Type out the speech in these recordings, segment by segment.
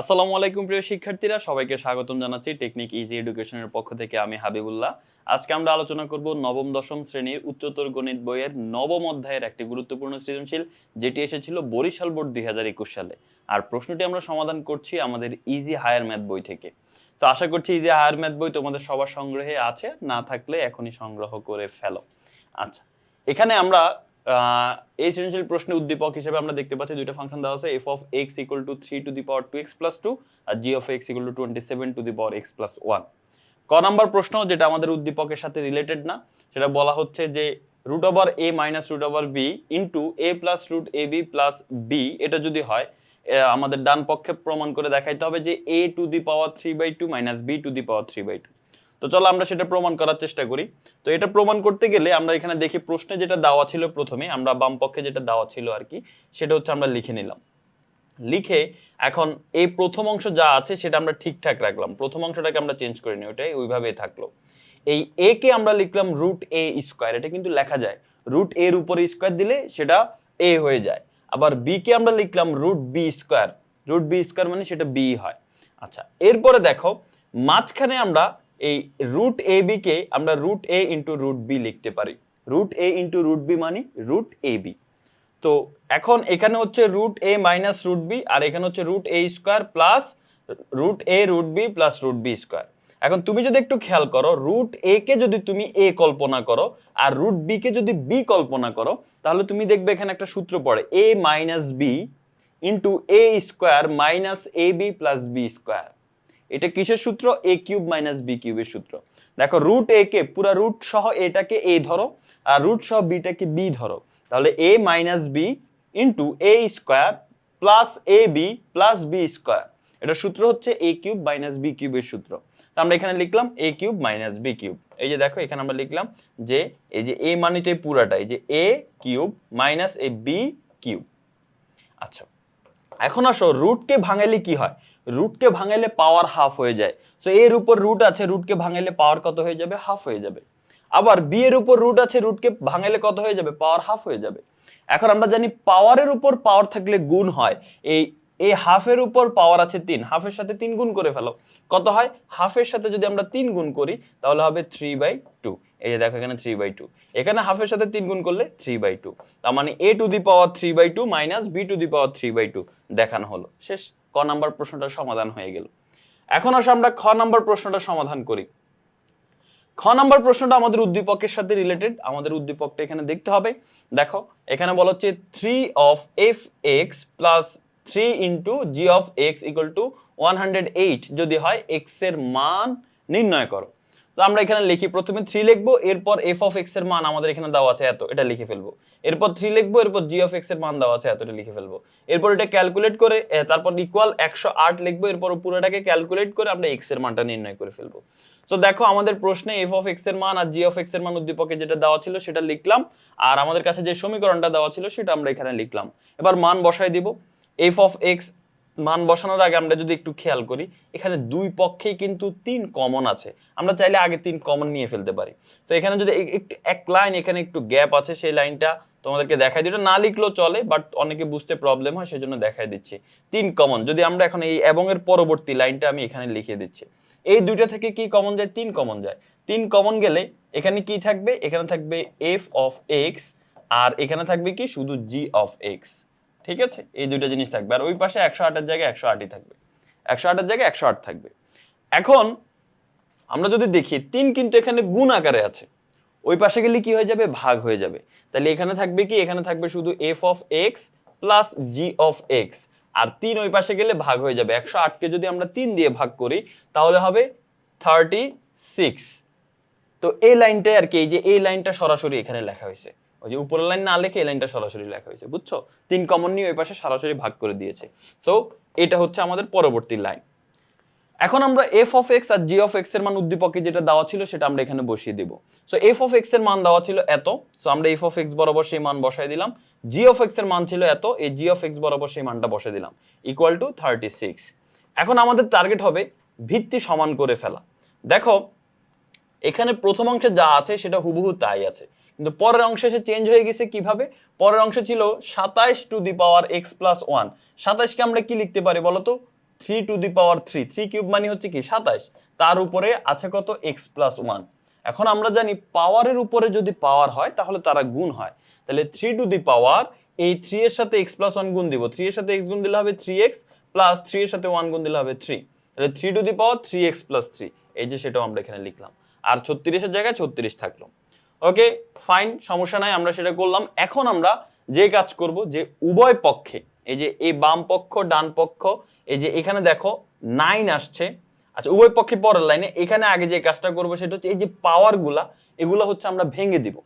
আসসালামু আলাইকুম প্রিয় শিক্ষার্থীরা, সবাইকে স্বাগতম জানাচ্ছি টেকনিক ইজি এডুকেশনের পক্ষ থেকে আমি হাবিবুল্লাহ। আজকে আমরা আলোচনা করব নবম, দশম শ্রেণির উচ্চতর গণিত বইয়ের নবম অধ্যায়ের একটি গুরুত্বপূর্ণ সৃজনশীল, যেটি এসেছিল বরিশাল বোর্ড দুই হাজার একুশ সালে। আর প্রশ্নটি আমরা সমাধান করছি আমাদের ইজি হায়ার ম্যাথ বই থেকে। তো আশা করছি ইজি হায়ার ম্যাথ বই তোমাদের সবার সংগ্রহে আছে, না থাকলে এখনই সংগ্রহ করে ফেলো। আচ্ছা এখানে আমরা এই সৃজনশীল প্রশ্নের উদ্দীপক হিসেবে আমরা দেখতে পাচ্ছি দুইটা ফাংশন দেওয়া আছে F of X equal to three to the power two X plus two R G of X equal to twenty seven to the power X plus one ক নাম্বার প্রশ্ন, যেটা আমাদের উদ্দীপকের সাথে রিলেটেড না, সেটা বলা হচ্ছে যে root over A minus root over B into A plus root A B plus B এটা যদি হয় আমাদের ডান পক্ষে প্রমাণ করে দেখাইতে হবে যে A to the power three by two minus B to the power three by two তো চলো আমরা সেটা প্রমাণ করার চেষ্টা করি। তো এটা প্রমাণ করতে গেলে আমরা এখানে দেখি প্রশ্নে যেটা দেওয়া ছিল প্রথমে, আমরা বাম পক্ষে যেটা দেওয়া ছিল আর কি, সেটা হচ্ছে আমরা লিখে নিলাম। লিখে এখন এই প্রথম অংশ যা আছে সেটা আমরা ঠিকঠাক রাখলাম। প্রথম অংশটাকে আমরা চেঞ্জ করে নিই, ওটাই ওইভাবেই থাকল। এই এ কে আমরা লিখলাম রুট এ স্কোয়ার এটা কিন্তু লেখা যায়। রুট এর উপরে স্কোয়ার দিলে সেটা এ হয়ে যায়। আবার বি কে আমরা লিখলাম root B square root B square মানে সেটা বি হয়। আচ্ছা এরপরে দেখো, মাঝখানে আমরা এই রুট এ বি কে আমরা root A into root B লিখতে পারি। Root A into root B মানে রুট এ বি তো এখন এখানে হচ্ছে root A minus root B আর এখানে হচ্ছে root A square plus root A root B plus root B square এখন তুমি যদি একটু খেয়াল করো রুট এ কে যদি তুমি এ কল্পনা করো, আর রুট বি কে যদি বি কল্পনা করো, তাহলে তুমি দেখবে এখানে একটা সূত্র পড়ে A minus B into A square minus A B plus B square এটা কিসের সূত্র? এ কিউব মাইনাস বি কিউবের সূত্র। দেখো রুট এ কে, পুরা রুট সহ এটাকে এ ধরো, আর রুট সহ বিটাকে বি ধরো। তাহলে A minus B into A square plus A B plus B square এটা সূত্র হচ্ছে এ কিউব মাইনাস বি কিউবের সূত্র। তো আমরা এখানে লিখলাম A cube minus B cube. এই যে দেখো, এখানে আমরা লিখলাম যে, এই যে এ মানে তো এই পুরাটা এই যে A cube minus A B cube. আচ্ছা এখন আসো রুটকে ভাঙাইলে কি হয়? রুটকে ভাঙাইলে পাওয়ার হাফ হয়ে যায়। সো এর উপর রুট আছে রুটকে ভাঙাইলে পাওয়ার কত হয়ে যাবে? হাফ হয়ে যাবে। আবার বি এর উপর রুট আছে রুটকে ভাঙাইলে কত হয়ে যাবে? পাওয়ার হাফ হয়ে যাবে। এখন আমরা জানি পাওয়ারের উপর পাওয়ার থাকলে গুণ হয়। এই এই হাফের উপর পাওয়ার আছে তিন। হাফের সাথে তিন গুণ করে ফেলো। কত হয়? হাফের সাথে যদি আমরা তিন গুণ করি, তাহলে হবে থ্রি বাই টু এই যে দেখো এখানে থ্রি বাই টু এখানে হাফের সাথে তিন গুণ করলে থ্রি বাই টু তার মানে A to the power three by two minus B to the power three by two দেখানো হলো। শেষ, ক নাম্বার প্রশ্নটা সমাধান হয়ে গেল। এখন আসো আমরা খ নাম্বার প্রশ্নটা সমাধান করি। খ নাম্বার প্রশ্নটা আমাদের উদ্দীপকের সাথে রিলেটেড আমাদের উদ্দীপকটা এখানে দেখতে হবে। দেখো, এখানে বলা হচ্ছে three of F X plus three into G of X equal to one hundred eight যদি হয় এক্সের মান নির্ণয় করো। তো আমরা এখানে লিখি, প্রথমে থ্রি লিখব, এরপর এফ অফ এক্সের মান আমাদের এখানে দেওয়া আছে এত, এটা লিখে ফেলব। এরপর থ্রি লিখব, এরপর জি অফ এক্সের মান দেওয়া আছে এত, এটা লিখে ফেলব। এরপর এটা ক্যালকুলেট করে তারপর ইকুয়াল একশো আট লিখব, এরপর পুরোটাকে ক্যালকুলেট করে আমরা এক্সের মানটা নির্ণয় করে ফেলব। তো দেখো, আমাদের প্রশ্নে এফ অফ এক্সের মান আর জি অফ এক্সের মান উদ্দীপকে যেটা দেওয়া ছিল সেটা লিখলাম, আর আমাদের কাছে যে সমীকরণটা দেওয়া ছিল সেটা আমরা এখানে লিখলাম। এবার মান বসাই দিব এফ অফ এক্স মান বসানোর আগে আমরা যদি একটু খেয়াল করি, এখানে দুই পক্ষেই কিন্তু তিন কমন আছে। আমরা চাইলে আগে তিন কমন নিয়ে ফেলতে পারি। তো এখানে যদি একটু, এক লাইন এখানে একটু গ্যাপ আছে, সেই লাইনটা তোমাদেরকে দেখাই দিই। না লিখলেও চলে বাট অনেকে বুঝতে প্রবলেম হয়, সেজন্য দেখাই দিচ্ছি। তিন কমন যদি আমরা এখন এই এবং এর পরবর্তী লাইনটা আমি এখানে লিখে দিচ্ছি। এই দুইটা থেকে কি কমন যায়? তিন কমন যায়। তিন কমন গেলে এখানে কি থাকবে? এখানে থাকবে এফ অফ এক্স আর এখানে থাকবে কি? শুধু জি অফ এক্স ঠিক আছে? এই দুইটা জিনিস থাকবে। আর ওই পাশে একশো আটের জায়গায় একশো আটই থাকবে। একশো আটের জায়গায় একশো আট থাকবে। এখন আমরা যদি দেখি, তিন কিন্তু এখানে গুণ আকারে আছে। ওই পাশে গেলে কি হয়ে যাবে? ভাগ হয়ে যাবে। তাহলে এখানে থাকবে কি? এখানে থাকবে শুধু F of X plus G of X আর তিন ওই পাশে গেলে ভাগ হয়ে যাবে। একশো আটকে যদি আমরা তিন দিয়ে ভাগ করি, তাহলে হবে থার্টি সিক্স তো এই লাইনটাই আর কি, এই যে এই লাইনটা সরাসরি এখানে লেখা হয়েছে। ওই যে উপরের লাইন না লিখে এই লাইনটা সরাসরি লেখা হয়েছে, বুঝছ? তিন কমন নিয়ে ওই পাশে সরাসরি ভাগ করে দিয়েছে। তো এটা হচ্ছে আমাদের পরবর্তী লাইন এখন আমরা এফ অফ এক্স আর জি অফ এক্সের মান উদ্দীপকে যেটা দেওয়া ছিল সেটা আমরা এখানে বসিয়ে দেব। সো এফ অফ এক্সের মান দেওয়া ছিল এত। সো আমরা এফ অফ এক্স বরাবর সেই মান বসাই দিলাম। জি অফ এক্সের মান ছিল এত। এই জি অফ এক্স বরাবর সেই মানটা বসে দিলাম। ইকুয়াল টু থার্টি সিক্স এখন আমাদের টার্গেট হবে ভিত্তি সমান করে ফেলা। দেখো, এখানে প্রথম অংশে যা আছে সেটা হুবহু তাই আছে। কিন্তু পরের অংশে সে চেঞ্জ হয়ে গেছে কীভাবে? পরের অংশে ছিল সাতাইশ to the power X plus one সাতাইশকে আমরা কি লিখতে পারি বলতো three to the power three three cube মানে হচ্ছে কি? সাতাইশ। তার উপরে আছে কত? এক্স প্লাস ওয়ান এখন আমরা জানি পাওয়ারের উপরে যদি পাওয়ার হয়, তাহলে তারা গুণ হয়। তাহলে থ্রি টু দি পাওয়ার এই থ্রি এর সাথে এক্স প্লাস ওয়ান গুণ দিব। থ্রি এর সাথে এক্স গুণ দিলে হবে থ্রি এক্স প্লাস থ্রি এর সাথে ওয়ান গুণ দিলে হবে থ্রি তাহলে three to the power three X plus three এই যে সেটাও আমরা এখানে লিখলাম। আর ছত্রিশের জায়গায় ছত্রিশ থাকল। ওকে ফাইন সমস্যা নাই, আমরা সেটা করলাম। এখন আমরা যে কাজ করব, যে উভয় পক্ষে, এই যে এই বাম পক্ষ, ডান পক্ষ, এই যে এখানে দেখো নাইন আসছে। আচ্ছা উভয় পক্ষে পরের লাইনে এখানে আগে যে কাজটা করব সেটা হচ্ছে, এই যে পাওয়ারগুলা এগুলো হচ্ছে আমরা ভেঙে দিব।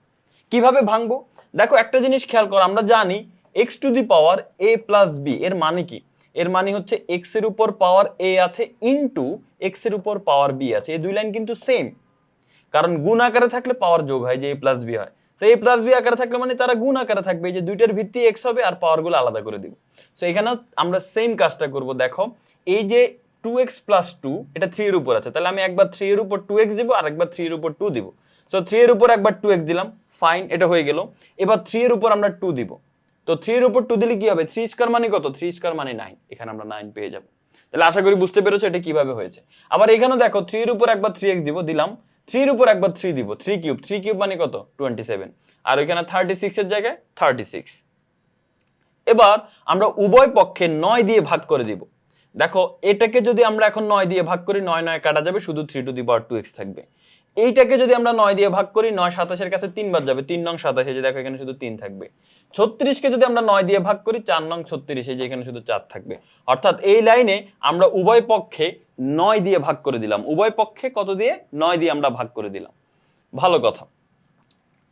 কীভাবে ভাঙবো? দেখো, একটা জিনিস খেয়াল করো, আমরা জানি X to the power A plus B এর মানে কি? এর মানে হচ্ছে এক্সের উপর পাওয়ার এ আছে ইনটু এক্সের উপর পাওয়ার বি আছে। এই দুই লাইন কিন্তু সেম কারণ গুণ আকারে থাকলে পাওয়ার যোগ হয়, যে এ প্লাস বি হয়। তো এ প্লাস বি আকারে থাকলে মানে তারা গুণ আকারে থাকবে, এই যে দুইটার ভিত্তি এক্স হবে আর পাওয়ারগুলো আলাদা করে দিব। সো এখানেও আমরা সেম কাজটা করব, দেখো। এই যে টু এক্স প্লাস টু এটা থ্রি এর উপর আছে। তাহলে আমি একবার থ্রি এর উপর টু এক্স দিব আর একবার থ্রি এর উপর টু দিব। সো থ্রি এর উপর একবার টু এক্স দিলাম ফাইন এটা হয়ে গেল। এবার থ্রি এর উপর আমরা টু দিব। তো থ্রি এর উপর টু দিলে কি হবে? থ্রি স্কোয়ার মানে কত? থ্রি স্কোয়ার মানে নাইন এখানে আমরা নাইন পেয়ে যাব। তাহলে আশা করি বুঝতে পেরেছ এটা কীভাবে হয়েছে। আবার এখানেও দেখো থ্রি এর উপর একবার থ্রি এক্স দিব, দিলাম। থ্রির উপর একবার থ্রি দিব থ্রি কিউব থ্রি কিউব মানে কত? টোয়েন্টি সেভেন আর ওইখানে থার্টি সিক্সের জায়গায় থার্টি সিক্স এবার আমরা উভয় পক্ষে নয় দিয়ে ভাগ করে দিব। দেখো, এটাকে যদি আমরা এখন নয় দিয়ে ভাগ করি, নয় নয় কাটা যাবে, শুধু three to the power two X থাকবে। এইটাকে যদি আমরা নয় দিয়ে ভাগ করি, নয় সাতাশের কাছে তিনবার যাবে। তিন নং সাতাশ যে দেখো এখানে শুধু তিন থাকবে। ছত্রিশকে যদি আমরা নয় দিয়ে ভাগ করি, চার নং ছত্রিশ যে এখানে শুধু চার থাকবে। অর্থাৎ এই লাইনে আমরা উভয় পক্ষে নয় দিয়ে ভাগ করে দিলাম। উভয় পক্ষে কত দিয়ে? নয় দিয়ে আমরা ভাগ করে দিলাম। ভালো কথা।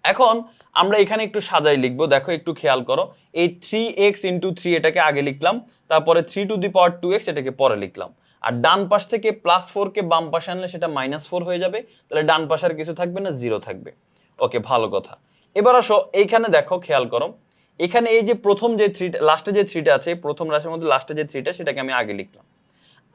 এখন আমরা এখানে একটু সাজাই লিখব। দেখো একটু খেয়াল করো। এই থ্রি এক্স ইন্টু থ্রি এটাকে আগে লিখলাম, তারপরে three to the power two X এটাকে পরে লিখলাম। আর ডান পাশ থেকে প্লাস ফোরকে বাম পাশে আনলে সেটা মাইনাস ফোর হয়ে যাবে, তাহলে ডান পাশে আর কিছু থাকবে না জিরো থাকবে। ওকে, ভালো কথা। এবার আসো, এইখানে দেখো, খেয়াল করো, এখানে এই যে প্রথম যে থ্রিটা লাস্টে যে থ্রিটা আছে, প্রথম রাশির মধ্যে লাস্টে যে থ্রিটা সেটাকে আমি আগে লিখলাম।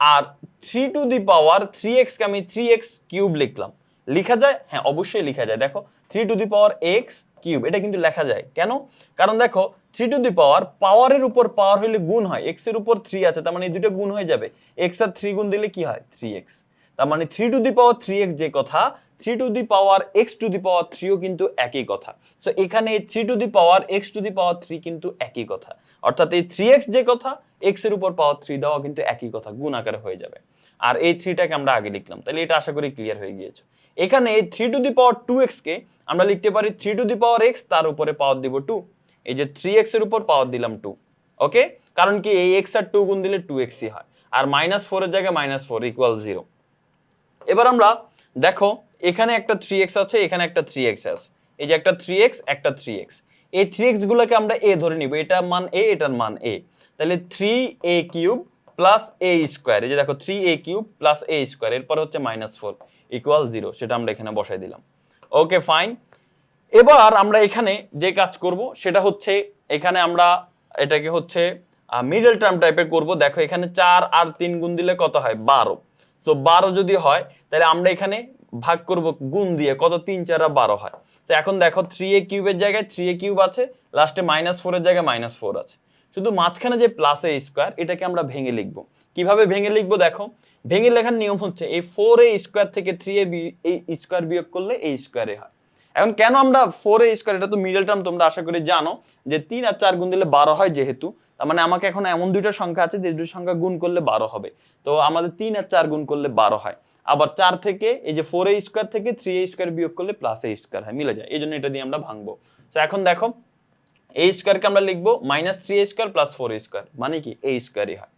আর three to the power three এক্সকে আমি থ্রি এক্স কিউব লিখলাম। লেখা যায়? হ্যাঁ অবশ্যই লেখা যায়। দেখো three to the power X cube এটা কিন্তু লেখা যায়। কেন? কারণ দেখো থ্রি টু দি পাওয়ার পাওয়ারের উপর পাওয়ার হইলে গুণ হয় এক্সের উপর থ্রি আছে, তার মানে এই দুটো গুণ হয়ে যাবে এক্স আর থ্রি গুণ দিলে কি হয়? থ্রি এক্স তার মানে three to the power three X যে কথা three to the power X to the power থ্রিও কিন্তু একই কথা সো এখানে three to the power X to the power three কিন্তু একই কথা, অর্থাৎ এই থ্রি এক্স যে কথা এক্সের উপর পাওয়ার থ্রি দেওয়া কিন্তু একই কথা, গুণ আকারে হয়ে যাবে, আর এই থ্রিটাকে আমরা আগে লিখলাম, তাহলে এটা আশা করি ক্লিয়ার হয়ে গিয়েছে, এখানে এই three to the power two X কে আমরা লিখতে পারি three to the power X তার উপরে পাওয়ার দিব টু এই যে থ্রি এক্সের উপর পাওয়ার দিলাম টু ওকে কারণ কি এই এক্স আর টু গুণ দিলে টু এক্সই হয়। আর মাইনাস ফোরের জায়গায় মাইনাস ফোর ইকুয়াল জিরো এবার আমরা দেখো, এখানে একটা থ্রি এক্স আছে, এখানে একটা থ্রি এক্স আছে। এই যে একটা থ্রি এক্স একটা থ্রি এক্স এই থ্রি এক্স গুলোকে আমরা এ ধরে নিব। এটার মান এ এটার মান এ তাহলে three A cube plus A square এই যে দেখো three A cube plus A square এরপর হচ্ছে মাইনাস ফোর ইকুয়াল জিরো সেটা আমরা এখানে বসাই দিলাম। ওকে ফাইন এবার আমরা এখানে যে কাজ করব, সেটা হচ্ছে এখানে আমরা এটাকে হচ্ছে মিডল টার্ম টাইপের করব। দেখো এখানে চার আর তিন গুণ দিলে কত হয়? বারো। তো বারো যদি হয়, তাহলে আমরা এখানে ভাগ করব গুণ দিয়ে কত? তিন, চার বারো হয়। তো এখন দেখো থ্রি এ কিউবের জায়গায় থ্রি এ কিউব আছে লাস্টে মাইনাস ফোরের জায়গায় মাইনাস ফোর আছে। শুধু মাঝখানে যে প্লাস এ স্কোয়ার এটাকে আমরা ভেঙে লিখব। কীভাবে ভেঙে লিখব? দেখো, ভেঙে লেখার নিয়ম হচ্ছে এই ফোর এ স্কোয়ার থেকে থ্রি এ এই স্কোয়ার বিয়োগ করলে এই স্কোয়ারে হয়। এখন কেন আমরা ফোর এ স্কোয়ার এটা তো মিডল টার্ম তোমরা আশা করি জানো, যে তিন আর চার গুণ দিলে বারো হয় যেহেতু, তার মানে আমাকে এখন এমন দুইটা সংখ্যা আছে যে দুটো সংখ্যা গুণ করলে বারো হবে। তো আমাদের তিন আর চার গুণ করলে বারো হয়। আবার চার থেকে, এই যে ফোর এ স্কোয়ার থেকে থ্রি এ স্কোয়ার বিয়োগ করলে প্লাস এ স্কোয়ার হয়, মিলে যায়। এই জন্য এটা দিয়ে আমরা ভাঙবো। তো এখন দেখো এ স্কোয়ারকে আমরা লিখব minus three a square plus four a square মানে কি? এ স্কোয়ারই হয়।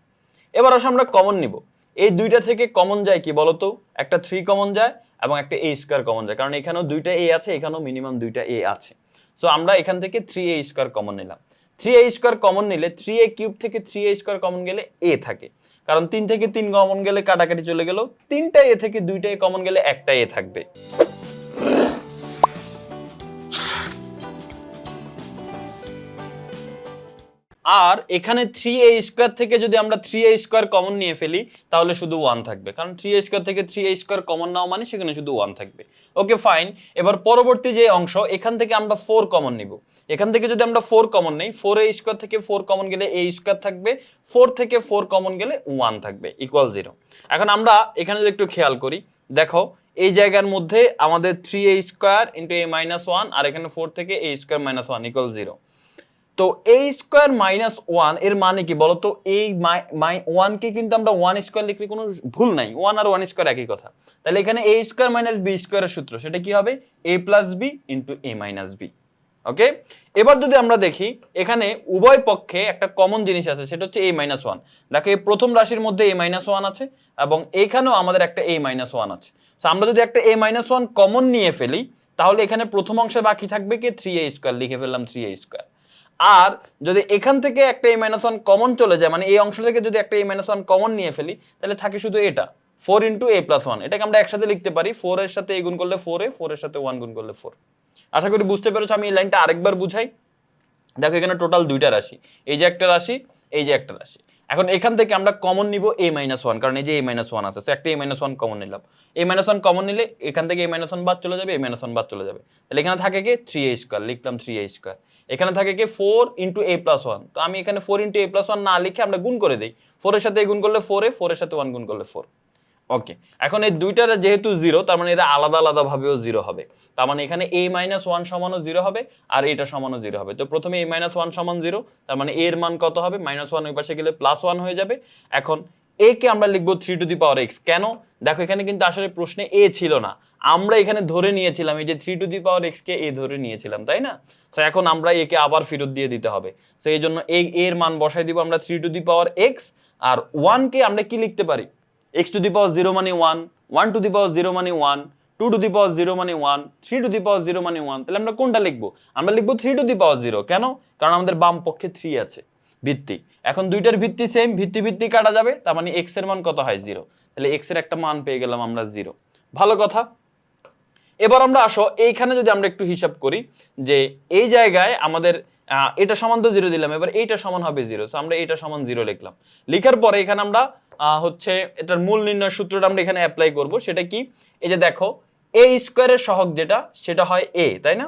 এবার আসলে আমরা কমন নিব। এই দুইটা থেকে কমন যায় কি বলতো? একটা থ্রি কমন যায় এবং একটা এ স্কোয়ার কমন যায়। কারণ এখানেও দুইটা এ আছে, এখানেও মিনিমাম দুইটা এ আছে। সো আমরা এখান থেকে থ্রি এ স্কোয়ার কমন নিলাম। থ্রি এ স্কোয়ার কমন নিলে থ্রি এ কিউব থেকে থ্রি এ স্কোয়ার কমন গেলে এ থাকে। কারণ তিন থেকে তিন কমন গেলে কাটাকাটি চলে গেল, তিনটা এ থেকে দুইটা এ কমন গেলে একটা এ থাকবে। আর এখানে থ্রি এ স্কোয়ার থেকে যদি আমরা থ্রি এ স্কোয়ার কমন নিয়ে ফেলি, তাহলে শুধু ওয়ান থাকবে। কারণ থ্রি এ স্কোয়ার থেকে থ্রি এ স্কোয়ার কমন নাও মানে সেখানে শুধু ওয়ান থাকবে। ওকে ফাইন এবার পরবর্তী যে অংশ, এখান থেকে আমরা ফোর কমন নিব। এখান থেকে যদি আমরা ফোর কমন নেই ফোর এ স্কোয়ার থেকে ফোর কমন গেলে এ স্কোয়ার থাকবে ফোর থেকে ফোর কমন গেলে ওয়ান থাকবে ইকুয়াল জিরো এখন আমরা এখানে যদি একটু খেয়াল করি, দেখো, এই জায়গার মধ্যে আমাদের three a square into a minus one আর এখানে ফোর থেকে a square minus one equal zero তো এ স্কোয়ার মাইনাস ওয়ানের মানে কি বলতো? এই ওয়ানকে কিন্তু আমরা ওয়ান স্কোয়ার লিখলে কোনো ভুল নাই। ওয়ান আর ওয়ান স্কোয়ার একই কথা। তাহলে এখানে এ স্কোয়ার মাইনাস বি স্কোয়ারের সূত্র, সেটা কি হবে? A plus b into a minus b okay এবার যদি আমরা দেখি, এখানে উভয় পক্ষে একটা কমন জিনিস আছে, সেটা হচ্ছে এ মাইনাস ওয়ান দেখো, এই প্রথম রাশির মধ্যে এ মাইনাস ওয়ান আছে, এবং এখানেও আমাদের একটা এ মাইনাস ওয়ান আছে। তো আমরা যদি একটা এ মাইনাস ওয়ান কমন নিয়ে ফেলি, তাহলে এখানে প্রথম অংশে বাকি থাকবে কি? থ্রি এ স্কোয়ার লিখে ফেললাম থ্রি এ স্কোয়ার আর যদি এখান থেকে একটা এ মাইনাস ওয়ান কমন চলে যায় মানে এই অংশ থেকে যদি একটা এ মাইনাস ওয়ান কমন নিয়ে ফেলি, তাহলে থাকে শুধু এটা four into a plus one এটাকে আমরা একসাথে লিখতে পারি ফোর এর সাথে এ গুণ করলে ফোর এ ফোর এর সাথে ওয়ান গুণ করলে ফোর আশা করি বুঝতে পেরেছ, আমি এই লাইনটা আরেকবার বুঝাই। দেখো এখানে টোটাল দুইটা রাশি, এই যে একটা রাশি, এই যে একটা রাশি। এখন এখান থেকে আমরা কমন নিব এ মাইনাস ওয়ান কারণ এই যে এ মাইনাস ওয়ান আছে, তো একটা এ মাইনাস ওয়ান কমন নিলাম। এ মাইনাস ওয়ান কমন নিলে এখান থেকে এ মাইনাস ওয়ান বাদ চলে যাবে এ মাইনাস ওয়ান বাদ চলে যাবে। তাহলে এখানে থাকে কি থ্রি এ স্কোয়ার লিখলাম থ্রি এ স্কোয়ার এখানে থাকে কি four into a plus one তো আমি এখানে four into a plus one না লিখে আমরা গুণ করে দিই। ফোরের সাথে গুণ করলে ফোর এ ফোরের সাথে ওয়ান গুণ করলে ফোর ওকে এখন এই দুইটার যেহেতু জিরো তার মানে এরা আলাদা আলাদা ভাবেও জিরো হবে। তার মানে এখানে এ মাইনাস ওয়ান সমানও জিরো হবে আর এটা সমানও জিরো হবে। তো প্রথমে এ মাইনাস ওয়ান সমান জিরো তার মানে এর মান কত হবে? মাইনাস ওয়ান ওই পাশে গেলে প্লাস ওয়ান হয়ে যাবে। এখন এ কে আমরা লিখব three to the power x কেন? দেখো এখানে কিন্তু আসলে প্রশ্নে এ ছিল না। আমরা এখানে ধরে নিয়েছিলাম, এই যে three to the power x কে এ ধরে নিয়েছিলাম, তাই না? তো এখন আমরা একে আবার ফেরত দিয়ে দিতে হবে। তো এই জন্য এ এর মান বসাই দিব আমরা three to the power x আর ওয়ানকে আমরা কি লিখতে পারি? X to the power zero মানে one one to the power zero মানে one two to the power zero মানে one three to the power zero মানে ওয়ান তাহলে আমরা কোনটা লিখব? আমরা লিখব three to the power zero কেন? কারণ আমাদের বাম পক্ষে থ্রি আছে, ভিত্তি। এখন দুইটার ভিত্তি সেম ভিত্তি ভিত্তি কাটা যাবে, তার মানে এক্সের মান কত হয় জিরো তাহলে এক্সের একটা মান পেয়ে গেলাম আমরা জিরো ভালো কথা। এবার আমরা আসো, এইখানে যদি আমরা একটু হিসাব করি যে এই জায়গায় আমাদের এটা সমান তো জিরো দিলাম, এবার এইটা সমান হবে জিরো সো আমরা এটা সমান জিরো লিখলাম। লিখার পরে এখানে আমরা হচ্ছে এটার মূল নির্ণয় সূত্রটা আমরা এখানে অ্যাপ্লাই করব, সেটা কি? এই যে দেখো এ স্কোয়ারের সহগ যেটা, সেটা হয় এ তাই না?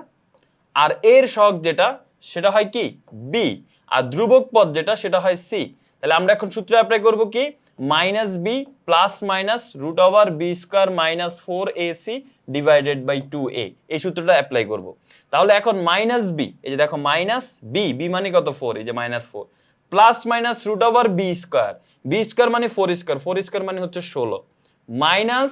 আর এর সহগ যেটা, সেটা হয় কি? বি আর ধ্রুবক পদ যেটা, সেটা হয় সি তাহলে আমরা এখন সূত্র অ্যাপ্লাই করব কি? Minus b plus minus root over b square minus four a c divided by two a এই সূত্রটা অ্যাপ্লাই করব। তাহলে এখন মাইনাস বি এই যে দেখো মাইনাস বি বি মানে কত ফোর এই যে minus four plus minus root over b square b square মানে ফোর স্কোয়ার ফোর স্কোয়ার মানে হচ্ছে ষোলো। মাইনাস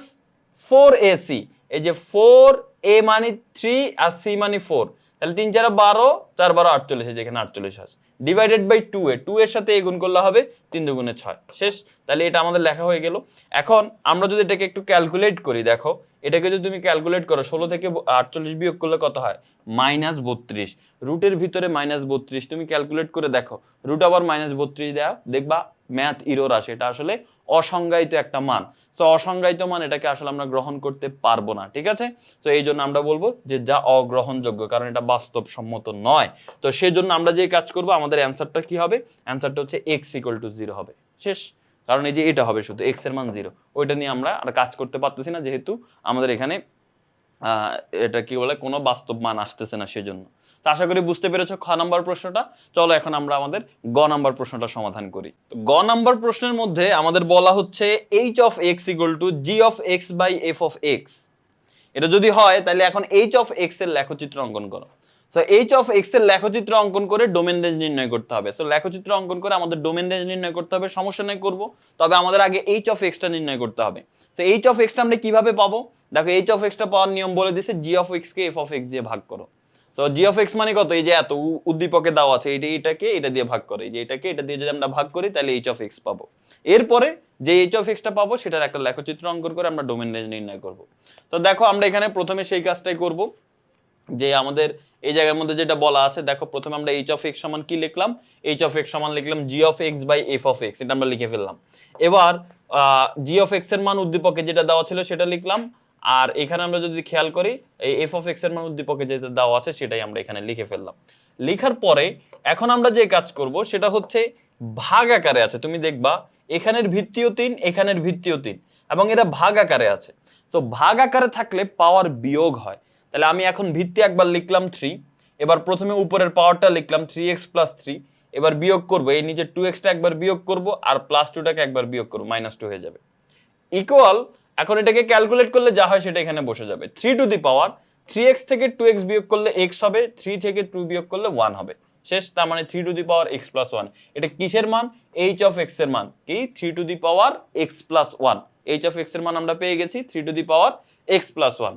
ফোর এ সি এই যে ফোর এ মানে থ্রি আর সি মানে ফোর তাহলে তিন, চার, বারো চার, বারো, আটচল্লিশ, এই যে এখানে আটচল্লিশ আছে। Divided by two a two এর সাথে এ গুণ করলে হবে তিন দুগুণে ছয়। শেষ, তাহলে এটা আমাদের লেখা হয়ে গেল। এখন আমরা যদি এটাকে একটু ক্যালকুলেট করি, দেখো, এটাকে যদি তুমি ক্যালকুলেট করো, ষোলো থেকে আটচল্লিশ বিয়োগ করলে কত হয়? মাইনাস বত্রিশ। রুটের ভিতরে মাইনাস বত্রিশ, তুমি ক্যালকুলেট করে দেখো রুট আবার মাইনাস বত্রিশ দেওয়া দেখবা ম্যাথ ইরোর আসে এটা আসলে অসংজ্ঞায়িত একটা মান। তো অসংজ্ঞায়িত মান এটাকে আসলে আমরা গ্রহণ করতে পারব না, ঠিক আছে? তো এই জন্য আমরা বলব যে যা অগ্রহণযোগ্য, কারণ এটা বাস্তবসম্মত নয়। তো সেই জন্য আমরা যে কাজ করব, আমাদের অ্যান্সারটা কি হবে? অ্যান্সারটা হচ্ছে এক্স ইকুয়াল টু জিরো হবে। শেষ। কারণ এই যে এটা হবে শুধু এক্সের মান জিরো ওইটা নিয়ে আমরা আর কাজ করতে পারতেছি না, যেহেতু আমাদের এখানে এটা কি বলে, কোনো বাস্তব মান আসতেছে না সেজন্য। তো আশা করি বুঝতে পেরেছ খ নাম্বার প্রশ্নটা। চলো এখন আমরা আমাদের গ নাম্বার প্রশ্নটা সমাধান করি। গ নাম্বার প্রশ্নের মধ্যে আমাদের বলা হচ্ছে h of x equal to g of x by f of x এটা যদি হয়, তাহলে এখন এইচ অফ এক্সের লেখচিত্র অঙ্কন করো। তো এইচ অফ এক্সের লেখচিত্র অঙ্কন করে ডোমেন রেঞ্জ নির্ণয় করতে হবে। সো লেখচিত্র অঙ্কন করে আমাদের ডোমেন রেঞ্জ নির্ণয় করতে হবে, সমস্যা নেই, করব। তবে আমাদের আগে এইচ অফ এক্সটা নির্ণয় করতে হবে। তো এইচ অফ এক্সটা আমরা কীভাবে পাবো? দেখো এইচ অফ এক্সটা পাওয়ার নিয়ম বলে দিছে জি অফ এক্স কে এফ অফ এক্স দিয়ে ভাগ করো। তো জি অফ এক্স মানে কত? এই যে এত উদ্দীপকে দাও আছে, এটা এটাকে এটা দিয়ে ভাগ করে। এই যে এটাকে, এটা দিয়ে যদি আমরা ভাগ করি, তাহলে এইচ অফ এক্স পাবো। এরপরে যে এইচ অফ এক্সটা পাবো, সেটার একটা লেখচিত্র অঙ্কন করে আমরা ডোমেন রেঞ্জ নির্ণয় করব। তো দেখো, আমরা এখানে প্রথমে সেই কাজটাই করব। যে আমাদের এই জায়গার মধ্যে যেটা বলা আছে, দেখো, প্রথমে আমরা এইচ অফ এক্স সমান কি লিখলাম? এইচ অফ এক্স সমান লিখলাম g of x by f of x এটা আমরা লিখে ফেললাম। এবার জি অফ এক্সের মান উদ্দীপকে যেটা দেওয়া ছিল, সেটা লিখলাম আর এখানে আমরা যদি খেয়াল করি, এই এফ অফ এক্সের মান উদ্দীপকে যেটা দেওয়া আছে সেটাই আমরা এখানে লিখে ফেললাম। লেখার পরে এখন আমরা যে কাজ করব সেটা হচ্ছে ভাগ আকারে আছে। তুমি দেখবা, এখানের ভিত্তিও তিন, এখানের ভিত্তিও তিন, এবং এটা ভাগ আকারে আছে। তো ভাগ আকারে থাকলে পাওয়ার বিয়োগ হয়। তাহলে আমি এখন ভিত্তি একবার লিখলাম থ্রি এবার প্রথমে উপরের পাওয়ারটা লিখলাম থ্রি এক্স প্লাস থ্রি এবার বিয়োগ করব, এই নিচে টু এক্সটা একবার বিয়োগ করব, আর প্লাস টুটাকে একবার বিয়োগ করব মাইনাস টু হয়ে যাবে। ইকুয়াল এখন এটাকে ক্যালকুলেট করলে যা হয় সেটা এখানে বসে যাবে। Three to the power three x থেকে টু এক্স বিয়োগ করলে এক্স হবে থ্রি থেকে টু বিয়োগ করলে ওয়ান হবে। শেষ, তার মানে three to the power x plus one এটা কিসের মান? এইচ অফ এক্সের মান। কি? Three to the power x plus one h of এক্সের মান আমরা পেয়ে গেছি three to the power x plus one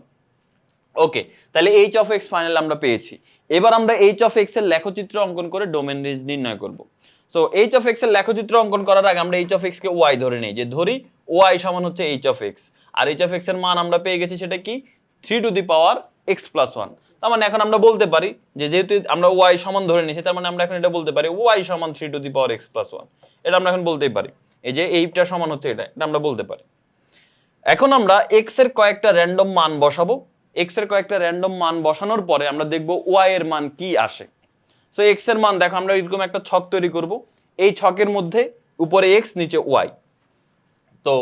okay, তাহলে এইচ অফ এক্স ফাইনাল আমরা পেয়েছি। এবার আমরা এইচ অফ এক্সের লেখচিত্র অঙ্কন করে ডোমেন রেঞ্জ নির্ণয় করব। সো এইচ অফ এক্সের লেখচিত্র অঙ্কন করার আগে আমরা এইচ অফ এক্স কে ওয়াই ধরে নেই, যে ধরি ওয়াই সমান হচ্ছে এইচ অফ এক্স আর এইচ অফ এক্সের মান আমরা পেয়ে গেছি সেটা কি? Three to the power x plus one তার মানে এখন আমরা বলতে পারি যে যেহেতু আমরা ওয়াই সমান ধরে নিয়েছি, তার মানে আমরা এখন এটা বলতে পারি ওয়াই সমান three to the power x plus one এটা আমরা এখন বলতেই পারি। এই যে এইটা সমান হচ্ছে এটা এটা আমরা বলতে পারি। এখন আমরা এক্সের কয়েকটা র্যান্ডম মান বসাবো। এক্সের কয়েকটা র্যান্ডম মান বসানোর পরে আমরা দেখব ওয়াই এর মান কি আসে। সো এক্সের মান দেখো, আমরা এরকম একটা ছক তৈরি করব। এই ছকের মধ্যে উপরে এক্স নিচে ওয়াই তো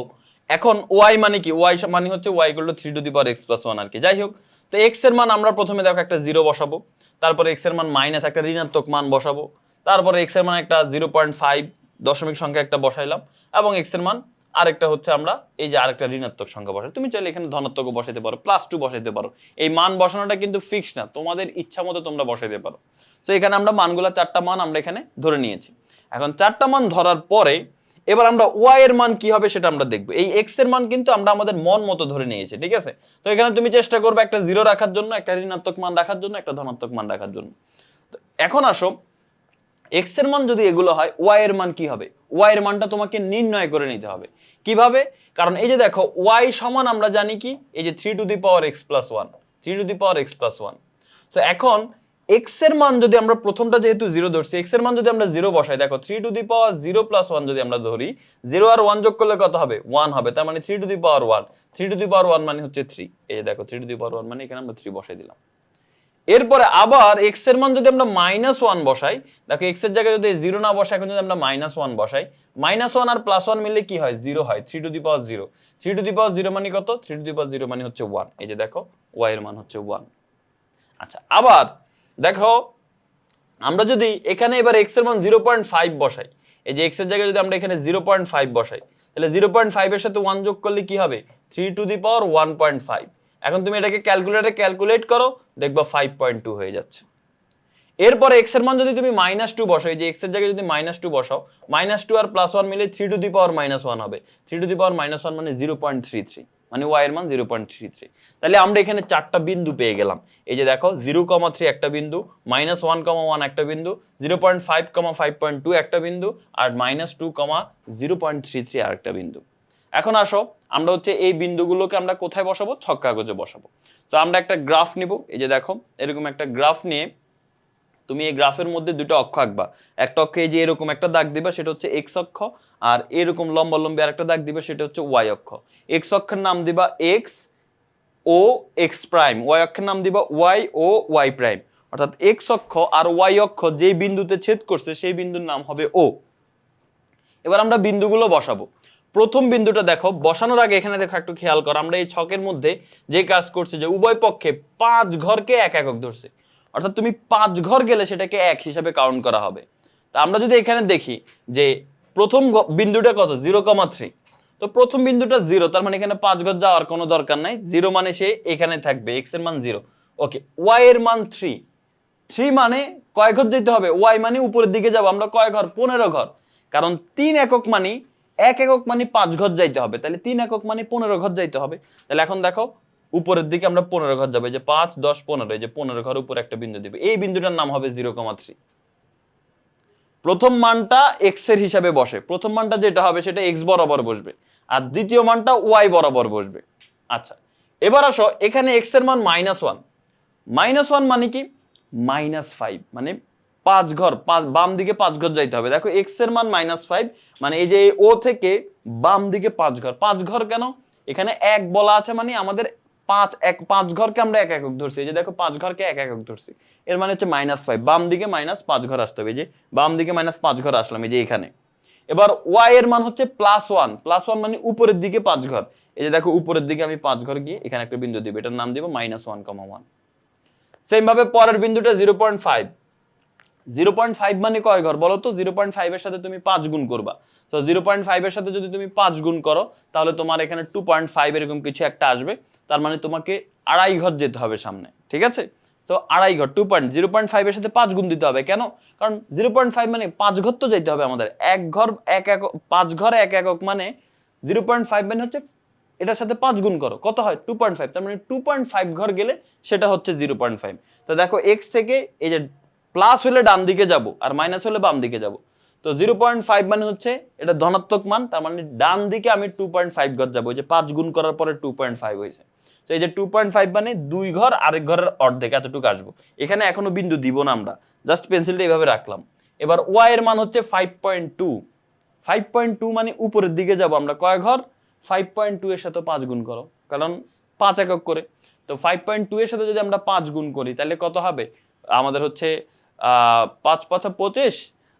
এখন ওয়াই মানে কি? ওয়াই মানে হচ্ছে ওয়াই গুলো three to the power x plus one আর কি। যাই হোক, তো এক্সের মান আমরা প্রথমে দেখো একটা জিরো বসাবো। তারপরে এক্সের মান মাইনাস একটা ঋণাত্মক মান বসাবো। তারপরে এক্সের মান একটা জিরো পয়েন্ট ফাইভ দশমিক সংখ্যা একটা বসাইলাম। এবং এক্সের মান আরেকটা হচ্ছে আমরা এই যে আরেকটা ঋণাত্মক সংখ্যা বসাই। তুমি চাইলে এখানে ধনাত্মক বসাইতে পারো প্লাস টু বসাইতে পারো। এই মান বসানোটা কিন্তু ফিক্স না, তোমাদের ইচ্ছা মতো তোমরা বসাইতে পারো। তো এখানে আমরা মানগুলা চারটা মান আমরা এখানে ধরে নিয়েছি। এখন চারটা মান ধরার পরে এবার আমরা ওয়াই এর মান কি হবে সেটা আমরা দেখব। এই এক্সের মান কিন্তু আমরা আমাদের মন মতো ধরে নিয়েছি, ঠিক আছে? তো এখানে তুমি চেষ্টা করবে একটা জিরো রাখার জন্য, একটা ঋণাত্মক মান রাখার জন্য, একটা ধনাত্মক মান রাখার জন্য। এখন আসো এক্সের মান যদি এগুলো হয় ওয়াই এর মান কি হবে? ওয়াই এর মানটা তোমাকে নির্ণয় করে নিতে হবে। কীভাবে? কারণ এই যে দেখো ওয়াই সমান আমরা জানি কি? এই যে three to the power x plus one three to the power x plus one তো এখন এক্সের মান যদি আমরা প্রথমটা যেহেতু জিরো ধরছি এক্সের মান যদি আমরা জিরো বসাই, দেখো three to the power zero plus one যদি আমরা ধরি জিরো আর ওয়ান যোগ করলে কত হবে? ওয়ান হবে। তার মানে three to the power one three to the power one মানে হচ্ছে থ্রি এই যে দেখো three to the power one মানে এখানে আমরা থ্রি বসাই দিলাম। এরপরে আবার এক্সের মান যদি আমরা মাইনাস ওয়ান বসাই, দেখো এক্সের জায়গায় যদি জিরো না বসাই, এখন যদি আমরা মাইনাস ওয়ান বসাই মাইনাস ওয়ান আর প্লাস ওয়ান মিললে কি হয়? জিরো হয়। Three to the power zero three to the power zero মানে কত? Three to the power zero মানে হচ্ছে ওয়ান এই যে দেখো ওয়াই এর মান হচ্ছে ওয়ান আচ্ছা আবার দেখো, আমরা যদি এখানে এবার এক্সের মান জিরো পয়েন্ট ফাইভ বসাই, এই যে এক্সের জায়গায় যদি আমরা এখানে জিরো পয়েন্ট ফাইভ বসাই, তাহলে জিরো পয়েন্ট ফাইভের সাথে ওয়ান যোগ করলে কি হবে? Three to the power one point five এখন তুমি এটাকে ক্যালকুলেটরে ক্যালকুলেট করো, দেখবা ফাইভ পয়েন্ট টু হয়ে যাচ্ছে। এরপরে এক্সের মান যদি তুমি মাইনাস টু বসাও, এই যে এক্সের জায়গায় যদি মাইনাস টু বসাও মাইনাস টু আর প্লাস ওয়ান মিলে three to the power minus one হবে। Three to the power minus one মানে জিরো পয়েন্ট থ্রি থ্রি মানে ওয়াই এর মান জিরো পয়েন্ট থ্রি থ্রি তাহলে আমরা এখানে চারটা বিন্দু পেয়ে গেলাম। এই যে দেখো জিরো কমা থ্রি একটা বিন্দু মাইনাস ওয়ান কমা ওয়ান একটা বিন্দু zero point five comma five point two একটা বিন্দু, আর minus two comma zero point three three আর একটা বিন্দু। এখন আসো আমরা হচ্ছে এই বিন্দুগুলোকে আমরা কোথায় বসাবো? ছক কাগজে বসাবো। তো আমরা একটা গ্রাফ নিব। এই যে দেখো, এরকম একটা গ্রাফ নিয়ে তুমি এই গ্রাফের মধ্যে দুটো অক্ষ আঁকবা। একটা অক্ষে যে এরকম একটা দাগ দিবা, সেটা হচ্ছে এক্স অক্ষ, আর এরকম লম্বা লম্বি আর একটা দাগ দিবা, সেটা হচ্ছে ওয়াই অক্ষ। এক্স অক্ষের নাম দিবা এক্স ও এক্স প্রাইম ওয়াই অক্ষের নাম দিবা ওয়াই ও ওয়াই প্রাইম অর্থাৎ এক্স অক্ষ আর ওয়াই অক্ষ যেই বিন্দুতে ছেদ করছে, সেই বিন্দুর নাম হবে ও এবার আমরা বিন্দুগুলো বসাবো। প্রথম বিন্দুটা দেখো, বসানোর আগে এখানে দেখো একটু খেয়াল করো, আমরা এই ছকের মধ্যে যে কাজ করছে যে উভয় পক্ষে পাঁচ ঘরকে এক একক ধরছে। অর্থাৎ তুমি পাঁচ ঘর গেলে সেটাকে এক হিসাবে কাউন্ট করা হবে। তা আমরা যদি এখানে দেখি যে প্রথম বিন্দুটা কত? জিরো কমা থ্রি তো প্রথম বিন্দুটা জিরো তার মানে এখানে পাঁচ ঘর যাওয়ার কোনো দরকার নাই। জিরো মানে সে এখানে থাকবে এক্সের মান জিরো ওকে ওয়াই এর মান থ্রি থ্রি মানে কয় ঘর যেতে হবে? ওয়াই মানে উপরের দিকে যাব, আমরা কয় ঘর? পনেরো ঘর। কারণ তিন একক মানে এক একক মানে পাঁচ ঘর যাইতে হবে, তাহলে তিন একক মানে পনেরো ঘর যাইতে হবে। তাহলে এখন দেখো, উপরের দিকে আমরা পনেরো ঘর যাব যে পাঁচ, দশ, পনেরো যে পনেরো ঘর উপরে একটা বিন্দু দিবে। এই বিন্দুটার নাম হবে জিরো কমা থ্রি। প্রথম মানটা এক্সের হিসাবে বসে। প্রথম মানটা যেটা হবে সেটা এক্স বরাবর বসবে, আর দ্বিতীয় মানটা ওয়াই বরাবর বসবে। আচ্ছা এবার আসো, এখানে এক্সের মান মাইনাস ওয়ান মাইনাস ওয়ান মানে কি? মাইনাস ফাইভ মানে পাঁচ ঘর, পাঁচ, বাম দিকে পাঁচ ঘর যাইতে হবে। দেখো এক্সের মান মাইনাস ফাইভ মানে এই যে ও থেকে বাম দিকে পাঁচ ঘর। পাঁচ ঘর কেন? এখানে এক বলা আছে মানে আমাদের পাঁচ, এক, পাঁচ ঘরকে আমরা এক একক ধরছি। এই যে দেখো, পাঁচ ঘরকে এক একক ধরছি। এর মানে হচ্ছে মাইনাস ফাইভ বাম দিকে মাইনাস পাঁচ ঘর আসতে হবে। এই যে বাম দিকে মাইনাস পাঁচ ঘর আসলাম, এই যে এখানে। এবার ওয়াই এর মান হচ্ছে প্লাস ওয়ান প্লাস ওয়ান মানে উপরের দিকে পাঁচ ঘর। এই যে দেখো, উপরের দিকে আমি পাঁচ ঘর গিয়ে এখানে একটা বিন্দু দিব। এটার নাম দিব minus one comma one same ভাবে পরের বিন্দুটা zero point five zero point five মানে কয় ঘর? বলো তো, জিরো পয়েন্ট ফাইভের সাথে তুমি পাঁচ গুণ করবা। তো জিরো পয়েন্ট ফাইভের সাথে যদি তুমি পাঁচ গুণ করো, তাহলে তোমার এখানে টু পয়েন্ট ফাইভ এরকম কিছু একটা আসবে। তার মানে তোমাকে আড়াই ঘর যেতে হবে সামনে, ঠিক আছে? তো আড়াই ঘর টু পয়েন্ট জিরো পয়েন্ট ফাইভের সাথে পাঁচ গুণ দিতে হবে। কেন? কারণ জিরো পয়েন্ট ফাইভ মানে পাঁচ ঘর তো যেতে হবে আমাদের। এক ঘর, এক একক, পাঁচ ঘর, এক একক মানে জিরো পয়েন্ট ফাইভ মানে হচ্ছে এটার সাথে পাঁচ গুণ করো। কত হয়? টু পয়েন্ট ফাইভ তার মানে টু পয়েন্ট ফাইভ ঘর গেলে সেটা হচ্ছে জিরো পয়েন্ট ফাইভ। তো দেখো এক্স থেকে এই যে প্লাস হলে ডান দিকে যাব আর মাইনাস হলে বাম দিকে যাব। তো জিরো পয়েন্ট ফাইভ মানে হচ্ছে এটা ধনাত্মক মান, তার মানে ডান দিকে আমি টু পয়েন্ট ফাইভ ঘর যাব। যে পাঁচ গুণ করার পরে টু পয়েন্ট ফাইভ হয়েছে। তো এই যে টু পয়েন্ট ফাইভ মানে দুই ঘর, আরেক ঘরের অর্ধেক, এতটুকু আসব। এখানে এখনও বিন্দু দিব না আমরা জাস্ট পেন্সিলটা এইভাবে রাখলাম। এবার ওয়াই এর মান হচ্ছে five point two five point two মানে উপরের দিকে যাব আমরা কয় ঘর? ফাইভ পয়েন্ট টু এর সাথে পাঁচ গুণ করো, কারণ পাঁচ একক করে। তো ফাইভ পয়েন্ট টু এর সাথে যদি আমরা পাঁচ গুণ করি, তাহলে কত হবে? আমাদের হচ্ছে পাঁচ পাঁচ, পঁচিশ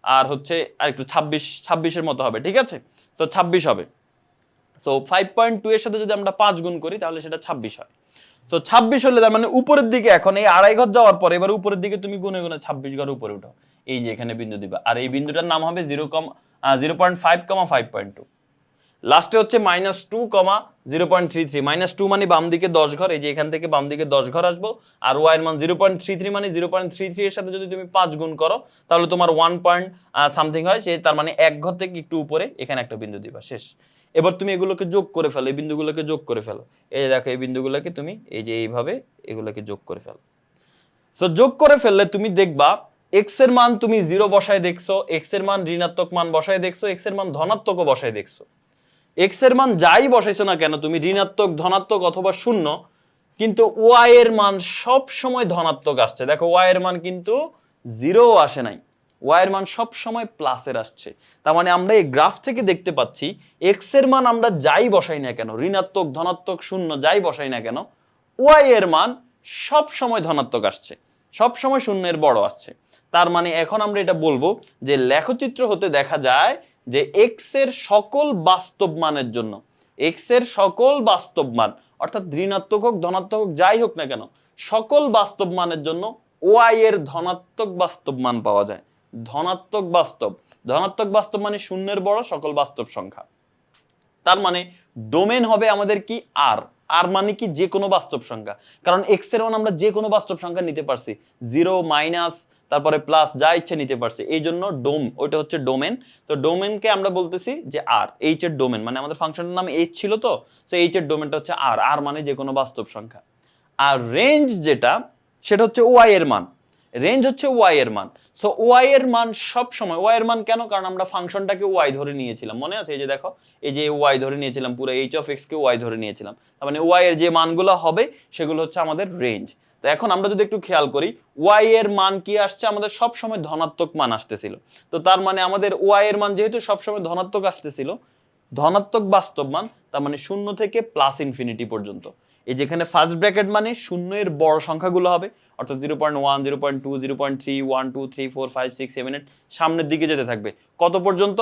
আর হচ্ছে আর একটু ছাব্বিশ, ছাব্বিশের মতো হবে, ঠিক আছে? তো ছাব্বিশ হবে। তো ফাইভ পয়েন্ট টু এর সাথে যদি আমরা পাঁচ গুণ করি, তাহলে সেটা ছাব্বিশ হয়। তো ছাব্বিশ হলে তার মানে উপরের দিকে এখন এই আড়াই ঘর যাওয়ার পরে এবার উপরের দিকে তুমি গুনে গুনে ছাব্বিশ ঘর উপরে উঠো এই যে এখানে বিন্দু দিবা। আর এই বিন্দুটার নাম হবে জিরো কম zero point five comma five point two লাস্টে হচ্ছে minus two comma zero point three three minus two মানে বাম দিকে দশ ঘর, এই যে এখান থেকে বাম দিকে দশ ঘর আসব। আর ওয়াইয়ের মান জিরো পয়েন্ট থ্রি থ্রি মানে জিরো পয়েন্ট থ্রি থ্রি এর সাথে যদি তুমি পাঁচ গুণ করো, তাহলে তোমার ওয়ান পয়েন্ট সামথিং হয়। সে তার মানে এক ঘর থেকে একটু উপরে এখানে একটা বিন্দু দিবা। শেষ। এবার তুমি এগুলোকে যোগ করে ফেলো, এই বিন্দুগুলোকে যোগ করে ফেলো। এই দেখো, এই বিন্দুগুলোকে তুমি এই যে এইভাবে এগুলোকে যোগ করে ফেলো। তো যোগ করে ফেললে তুমি দেখবা এক্সের মান তুমি জিরো বসায় দেখছ এক্সের মান ঋণাত্মক মান বসায় দেখছ এক্সের মান ধনাত্মকও বসায় দেখছ। এক্সের মান যাই বসাইছো না কেন, তুমি ঋণাত্মক, ধনাত্মক অথবা শূন্য, কিন্তু ওয়াই এর মান সব সময় ধনাত্মক আসছে। দেখো ওয়াই এর মান কিন্তু জিরো আসে নাই। ওয়াই এর মান সব সময় প্লাসের আসছে। তার মানে আমরা এই গ্রাফ থেকে দেখতে পাচ্ছি এক্সের মান আমরা যাই বসাই না কেন, ঋণাত্মক, ধনাত্মক, শূন্য, যাই বসাই না কেন ওয়াই এর মান সব সময় ধনাত্মক আসছে। সব সময় শূন্যের বড় আসছে। তার মানে এখন আমরা এটা বলব যে লেখচিত্র হতে দেখা যায় যে এক্সের সকল বাস্তব মানের জন্য এক্সের সকল বাস্তব মান, অর্থাৎ ঋণাত্মক হোক, ধনাত্মক হোক, যাই হোক না কেন, সকল বাস্তব মানের জন্য ওয়াই এর ধনাত্মক বাস্তব মান পাওয়া যায়। ধনাত্মক বাস্তব। ধনাত্মক বাস্তব মানে শূন্যের বড়, সকল বাস্তব সংখ্যা। তার মানে ডোমেন হবে আমাদের কি? আর আর মানে কি? যে কোনো বাস্তব সংখ্যা। কারণ এক্সের মান আমরা যে কোনো বাস্তব সংখ্যা নিতে পারছি। জিরো মাইনাস তারপরে প্লাস যা ইচ্ছে নিতে পারছে। এই জন্য ডোম ওইটা হচ্ছে ডোমেন তো ডোমেনকে আমরা বলতেছি যে আর এইচ এর ডোমেন মানে আমাদের ফাংশনের নাম এইচ ছিল তো সো এইচ এর ডোমেনটা হচ্ছে আর আর মানে যে কোনো বাস্তব সংখ্যা। আর রেঞ্জ যেটা, সেটা হচ্ছে ওয়াই এর মান। রেঞ্জ হচ্ছে ওয়াই এর মান। সো ওয়াই এর মান সব সময় ওয়াই এর মান কেন? কারণ আমরা ফাংশনটাকে ওয়াই ধরে নিয়েছিলাম। মনে আছে? এই যে দেখো, এই যে ওয়াই ধরে নিয়েছিলাম, পুরো এইচ অফ এক্স কে ওয়াই ধরে নিয়েছিলাম। তার মানে ওয়াই এর যে মানগুলো হবে, সেগুলো হচ্ছে আমাদের রেঞ্জ তো এখন আমরা যদি একটু খেয়াল করি ওয়াই এর মান কি আসছে? আমাদের সব সময় ধনাত্মক মান আসতেছিল। তো তার মানে আমাদের ওয়াই এর মান যেহেতু সব সময় ধনাত্মক আসতেছিল, ধনাত্মক বাস্তব মান, তার মানে শূন্য থেকে প্লাস ইনফিনিটি পর্যন্ত। এই যেখানে ফার্স্ট ব্র্যাকেট মানে শূন্য এর বড় সংখ্যাগুলো হবে, অর্থাৎ zero point one zero point two zero point three one two three four five six seven eight সামনের দিকে যেতে থাকবে। কত পর্যন্ত?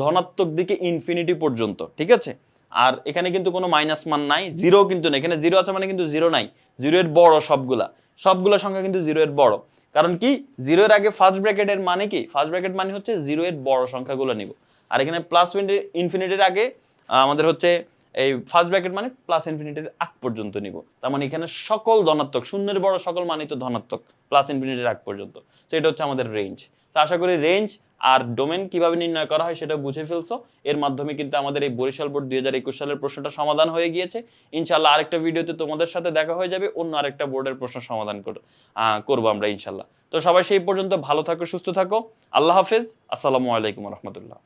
ধনাত্মক দিকে ইনফিনিটি পর্যন্ত, ঠিক আছে? আর এখানে কিন্তু কোনো মাইনাস মান নাই জিরো কিন্তু নেই। এখানে জিরো আছে মানে কিন্তু জিরো নাই। জিরো এর বড় সবগুলা। সবগুলা সংখ্যা কিন্তু জিরো এর বড়। কারণ কি? জিরো এর আগে ফার্স্ট ব্র্যাকেটের মানে কি? ফার্স্ট ব্র্যাকেট মানে হচ্ছে জিরো এর বড় সংখ্যাগুলো নিব। আর এখানে প্লাস ইনফিনিটির আগে আমাদের হচ্ছে এই ফার্স্ট ব্র্যাকেট মানে প্লাস ইনফিনিটির আগ পর্যন্ত নিব। তার মানে এখানে সকল ধনাত্মক, শূন্যের বড় সকল মানই তো ধনাত্মক প্লাস ইনফিনিটির আগ পর্যন্ত। তো এটা হচ্ছে আমাদের রেঞ্জ তো আশা করি রেঞ্জ আর ডোমেন কীভাবে নির্ণয় করা হয় সেটা বুঝে ফেলছো। এর মাধ্যমে কিন্তু আমাদের এই বরিশাল বোর্ড দুই হাজার একুশ সালের প্রশ্নটা সমাধান হয়ে গিয়েছে। ইনশাল্লাহ আরেকটা ভিডিওতে তোমাদের সাথে দেখা হয়ে যাবে, অন্য আরেকটা বোর্ডের প্রশ্ন সমাধান করব আমরা ইনশাল্লাহ তো সবাই সেই পর্যন্ত ভালো থাকো, সুস্থ থাকো। আল্লাহ হাফেজ। আসসালামু আলাইকুম রহমতুল্লাহ।